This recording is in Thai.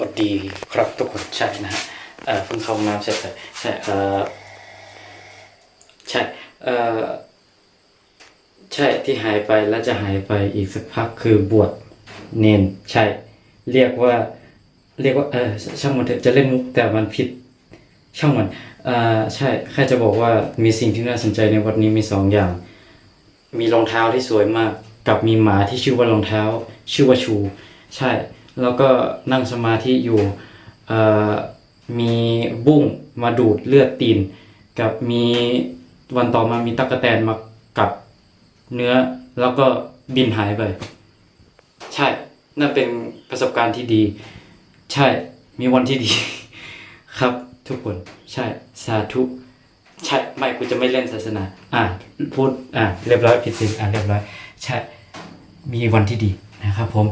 วัสดีครับทุกคนใช่นะฮะเพิ่งเข้าน้ำเสร็จเลยใช่เอ่ใช่ใช่ที่หายไปแล้วจะหายไปอีกสักพักคือบวชเนนใช่ เรียกว่าเรียกว่าเออช่างมันเถอะจะเล่นมุกแต่มันผิดช่างมันอ่าใช่แค่จะบอกว่ามีสิ่งที่น่าสนใจในวันนี้มีสองอย่าง มีรองเท้าที่สวยมาก กับมีหมาที่ชื่อว่ารองเท้า ชื่อว่าชู ใช่ แล้วก็นั่งสมาธิอยู่เอ่อมีบุ้งมาดูดเลือดตีน กับมีวันต่อมามีตั๊กแตนมากับเนื้อแล้วก็บินหายไป ใช่นั่นเป็นประสบการณ์ที่ดี ใช่มีวันที่ดี ครับทุกคนใช่สาธุใช่ไม่กูจะไม่เล่นศาสนา อะพูดอะเรียบร้อยผิดศีลอะเรียบร้อย ใช่มีวันที่ดีนะครับผม